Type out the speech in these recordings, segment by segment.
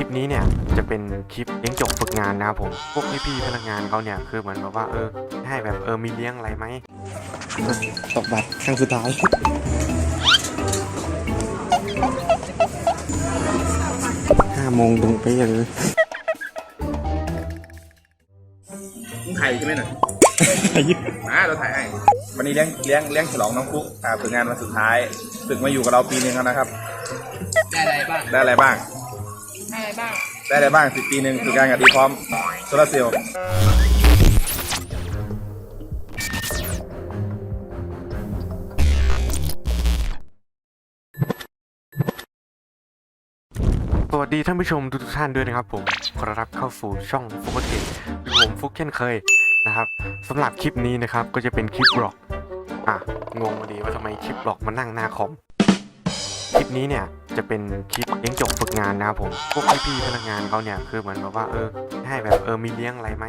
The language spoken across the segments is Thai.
ลิปนี้เนี่ยจะเป็นคลิปเลี้ยงจบฝึกงานนะครับผม พวกพี่ๆพนักงานเขาเนี่ยคือเหมือนแบบว่าเออให้แบบเออมีเลี้ยงอะไรไหมตกบัตรครั้งสุดท้ายห้าโมงตรงไปะเลยมึงถ่ายใช่ไหมหน่อยมาเราถ่ายให้วันนี้เลี้ยงเลี้ยงเลี้ยงฉลองน้องฟุกอ่าฝึกงานวันสุดท้ายฝึกมาอยู่กับเราปีหนึ่งแล้วนะครับ ได้อะไรบ้างได้อะไรบ้างได้ อะไรบ้างได้อะไรบ้างสิบปีหนึ่งฝึกงานกับดีพร้อมโซลาร์เซลล์สวัสดีท่านผู้ชมทุกๆท่านด้วยนะครับผมขอรับเข้าสู่ช่องฟุกเกตคือผมฟุกเช่นเคยนะครับสำหรับคลิปนี้นะครับก็จะเป็นคลิปบล็อกอะงงมาดีว่าทำไมคลิปบล็อกมานั่งหน้าคอมคลิปนี้เนี่ย จะเป็นคลิปเลี้ยงจบฝึกงานนะครับผม พวกพี่พนักงานเขาเนี่ยคือเหมือนแบบว่าเออ ให้แบบเออมีเลี้ยงอะไรไหม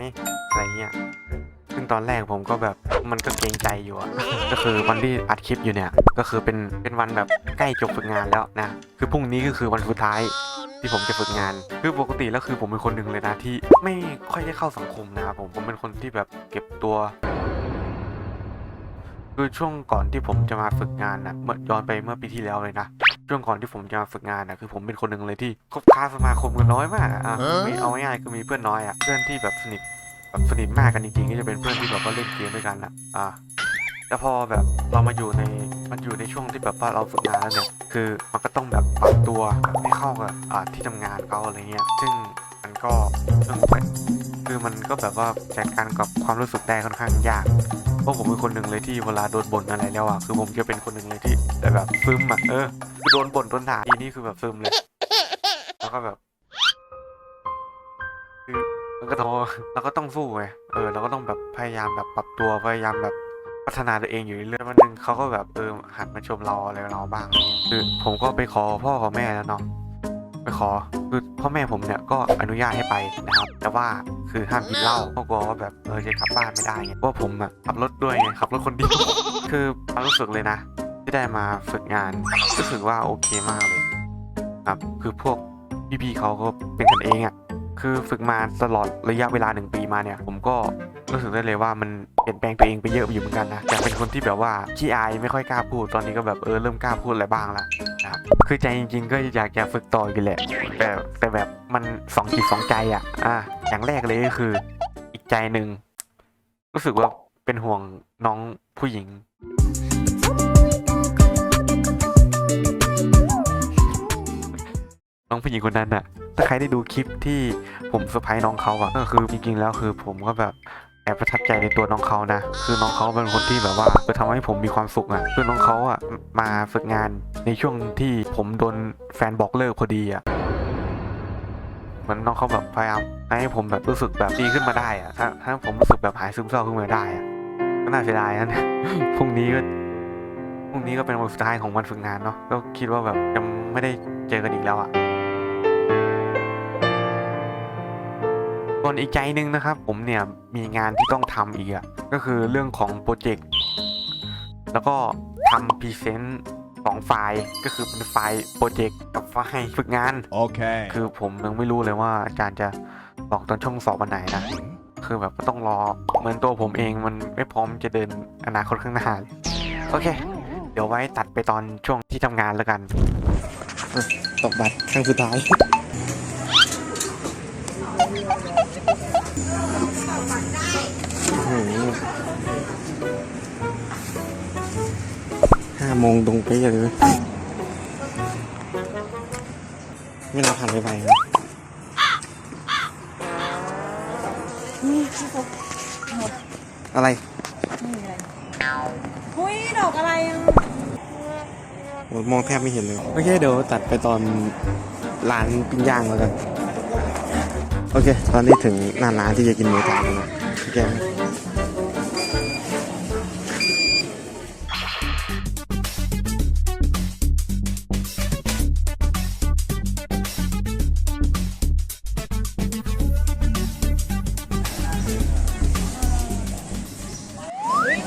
อะไรเงี้ย ซึ่งตอนแรกผมก็แบบมันก็เกรงใจอยู่อะก็คือวันที่อัดคลิปอยู่เนี่ย ก็คือเป็นเป็นวันแบบใกล้จบฝึกงานแล้วนะ คือพรุ่งนี้ก็คือวันสุดท้ายที่ผมจะฝึกงาน คือปกติแล้วคือผมเป็นคนหนึ่งเลยนะที่ไม่ค่อยได้เข้าสังคมนะครับผม ผมเป็นคนที่แบบเก็บตัวคือช่วงก่อนที่ผมจะมาฝึกงานนะเมื่อย้อนไปเมื่อปีที่แล้วเลยนะ ช่วงก่อนที่ผมจะมาฝึกงานนะคือผมเป็นคนหนึ่งเลยที่คบค้าสมาคมกันน้อยมากอะอะมีเอาง่ายๆคือมีเพื่อนน้อยอะเพื่อนที่แบบสนิทแบบสนิทมากกันจริงๆก็จะเป็นเพื่อนที่แบบว่าเล่นเกมด้วยกันอะอะแต่พอแบบเรามาอยู่ในมันอยู่ในช่วงที่แบบว่าเราฝึกงานแล้วเนี่ยคือมันก็ต้องแบบปรับตัวแบบให้เข้ากับอ่าที่ทำงานเขาอะไรเงี้ยซึ่ง มันก็เป็นคือมันก็แบบว่าจัดการกับความรู้สึกได้ค่อนข้างยากเพราะผมเป็นคนหนึ่งเลยที่เวลาโดนบ่นอะไรแล้วอะคือผมจะเป็นคนหนึ่งเลยที่แต่แบบซึมอะเออโดนบ่นโดนด่าทีนี่คือแบบซึมเลย แล้วก็แบบคือมันก็ท้อเราก็ต้องสู้ไงเออเราก็ต้องแบบพยายามแบบปรับตัวพยายามแบบพัฒนาตัวเองอยู่เรื่อยๆวันหนึ่งเขาก็แบบเออหันมาชมเราอะไรเราบ้าง คือผมก็ไปขอพ่อขอแม่แล้วเนาะ ไปขอคือพ่อแม่ผมเนี่ยก็อนุญาตให้ไปนะครับ แต่ว่าคือห้ามกินเหล้าเพราะกลัวว่าแบบเออจะกลับบ้านไม่ได้ไงเพราะว่าผมอะขับรถด้วยไงขับรถคนเดียวคือความรู้สึกเลยนะ ที่ได้มาฝึกงานรู้สึกว่าโอเคมากเลยครับคือพวกพี่ๆเขาก็เป็นกันเองอะ่ะ คือฝึกมาตลอดระยะเวลาหนึ่งปีมาเนี่ย ผมก็รู้สึกได้เลยว่ามันเปลี่ยนแปลงตัวเองไปเยอะอยู่เหมือนกันนะจากเป็นคนที่แบบว่าขี้อายไม่ค่อยกล้าพูดตอนนี้ก็แบบเออเริ่มกล้าพูดอะไรบ้างละนะครับคือใจจริง ๆ ก็อยากจะฝึกต่ออยู่แหละแต่แต่แบบมันสองจิตสองใจอะอะอย่างแรกเลยก็คืออีกใจหนึ่งรู้สึกว่าเป็นห่วงน้องผู้หญิง น้องผู้หญิงคนนั้นน่ะถ้าใครได้ดูคลิปที่ผมเซอร์ไพรส์น้องเขาอะก็คือจริงๆแล้วคือผมก็แบบแอบประทับใจในตัวน้องเขานะ คือน้องเขาเป็นคนที่แบบว่าเออทำให้ผมมีความสุขอะคือน้องเขาอะมาฝึกงานในช่วงที่ผมโดนแฟนบอกเลิกพอดีอะเหมือนน้องเขาแบบพยายามให้ผมแบบรู้สึกแบบดีขึ้นมาได้อะถ้าถ้าผมรู้สึกแบบหายซึมเศร้าขึ้นมาได้อะก็น่าเสียดายนะพรุ่งนี้ก็พรุ่งนี้ก็เป็นวันสุดท้ายของวันฝึกงานเนาะก็คิดว่าแบบจะไม่ได้เจอกันอีกแล้วอะ่ะ วนอีกใจหนึ่งนะครับ ผมเนี่ยมีงานที่ต้องทำอีกอะ่ะก็คือเรื่องของโปรเจกต์แล้วก็ทำพรีเซนต์สองไฟล์ก็คือเป็นไฟล์โปรเจกต์กับไฟล์ฝึกงาน Okay. คือผมยังไม่รู้เลยว่าอาจารย์จะบอกตอนช่องสอบวันไหนนะคือแบบก็ต้องรอเหมือนตัวผมเองมันไม่พร้อมจะเดินอนาคตข้างหน้าเลยโอเค เดี๋ยวไว้ตัดไปตอนช่วงที่ทำงานแล้วกันตกบัตรครั้งสุดท้ายโอ้โหห้าโมงตรงไปะเลย เวลาผ่านไปไวนะอะไรหุ้ยดอกอะไรอะโอ้มองแทบไม่เห็นเลย โอเคเดี๋ยวตัดไปตอนร้านปิ้งย่างแล้วกัน โอเค ตอนนี้ถึงหน้าร้านที่จะกินหมูกรอบแล้วนะโอเค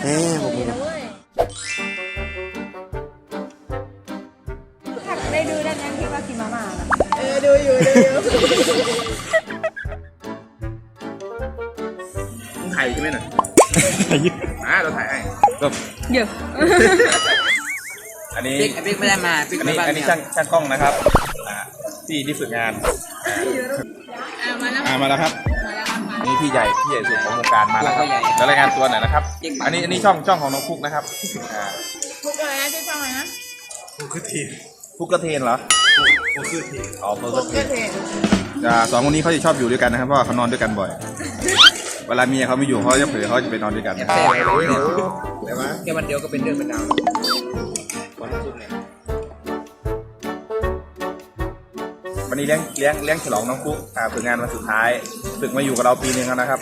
เอ๊ะผมมีนะ มาเราถ่ายให้ก็เยอะอันนี้ปิ๊กไอ้ปิ๊กไม่ได้มาปิ๊กอันนี้ไปบ้านอันนี้ช่างช่างกล้องนะครับอ่าที่ที่ฝึกงานอะมาแล้วอ่ามาแล้วครับ มาแล้วครับมานี่พี่ใหญ่พี่ใหญ่สุดของวงการมาแล้วครับพี่ใหญ่แล้วรายงานตัวหน่อยนะครับเก่งมากอันนี้อันนี้ช่องช่องของน้องฟุกนะครับอ่าพูดอะไรนะชื่อช่องอะไรนะฟุกกระเทนเหรอฟุกกระเทนอ๋อฟุกกระเทเพื่อนเทนอ่าสองคนนี้เขาจะชอบอยู่ด้วยกันนะครับเพราะว่าเขานอนด้วยกันบ่อย เวลาเมียเขาไม่อยู่เขาจะเผลอเขาจะไปนอนด้วยกันเต้แค่วันเดียวก็เป็นเรื่องเป็นราววันนี้เลี้ยงเลี้ยงเลี้ยงฉลองน้องฟุกอ่าฝึกงานวันสุดท้ายฝึกมาอยู่กับเราปีหนึ่งแล้วนะครับ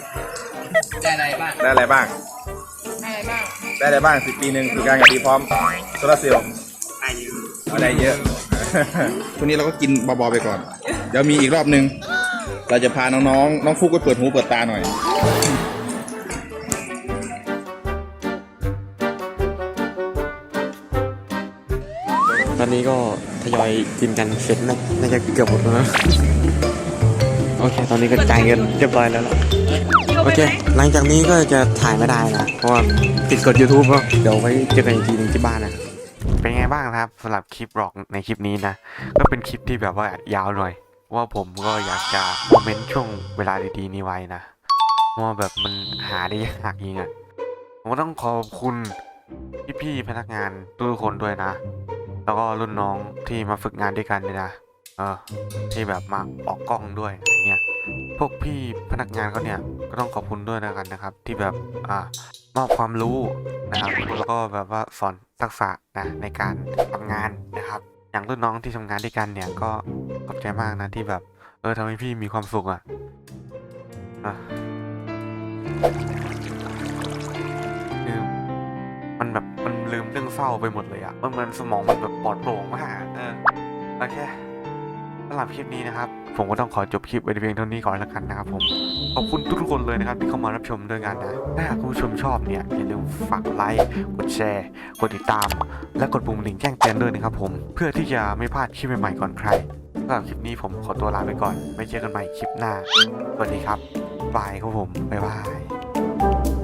ได้อะไรบ้างได้อะไรบ้างได้อะไรบ้างได้อะไรบ้างสิปีหนึ่งฝึกงานกับทีพร้อมโซลาร์เซลล์ได้เยอะช่วงนี้เราก็กินเบาๆไปก่อน เดี๋ยวมีอีกรอบหนึ่ง เราจะพาน้องๆ น้องฟุกไปเปิดหูเปิดตาหน่อยตอนนี้ก็ทยอยกินกันเสร็จน่าน่าจะเกือบหมดแล้วนะโอเค ตอนนี้ก็จ่ายเงินเรียบร้อยแล้วล่ะโอเค หลังจากนี้ก็จะถ่ายไม่ได้นะ เพราะว่าติดกด YouTube ก็เดี๋ยวไว้เจอกันอีกทีหนึงที่บ้านนะ เป็นไงบ้างนะครับสำหรับคลิปบล็อกในคลิปนี้นะ ก็เป็นคลิปที่แบบว่ายาวหน่อย ว่าผมก็อยากจะคอมเมนต์ช่วงเวลาดีๆนี้ไว้นะเพราะว่าแบบมันหาได้ยากจริงอะผมก็ต้องขอบคุณพี่ๆพนักงานทุกคนด้วยนะ แล้วก็รุ่นน้องที่มาฝึกงานด้วยกันเนี่ยนะเออที่แบบมาออกกล้องด้วยอะไรเงี้ยพวกพี่พนักงานเขาเนี่ยก็ต้องขอบคุณด้วยนะกันนะครับ ที่แบบอ่ามอบความรู้นะครับแล้วก็แบบว่าสอนทักษะนะในการทำงานนะครับ อย่างรุ่นน้องที่ทำงานด้วยกันเนี่ยก็ขอบใจมากนะที่แบบ เออทำให้พี่มีความสุขอะอะคือมันแบบมันลืมเรื่องเศร้าไปหมดเลยอะมันเหมือนสมองมันแบบปลอดโปร่งมากอะเออโอเคสำหรับคลิปนี้นะครับ ผมก็ต้องขอจบคลิปไว้เพียงเท่านี้ก่อนแล้วกันนะครับผม ขอบคุณทุกๆคนเลยนะครับที่เข้ามารับชมด้วยกันนะถ้าหากคุณผู้ชมชอบเนี่ยอย่าลืมฝากไลค์กดแชร์กดติดตาม และกดปุ่มลิงแจ้งเตือนด้วยนะครับผมเพื่อที่จะไม่พลาดคลิปใหม่ๆก่อนใครสำหรับคลิปนี้ผมขอตัวลาไปก่อนไว้เจอกันใหม่คลิปหน้าสวัสดีครับบายครับผมบ๊ายบาย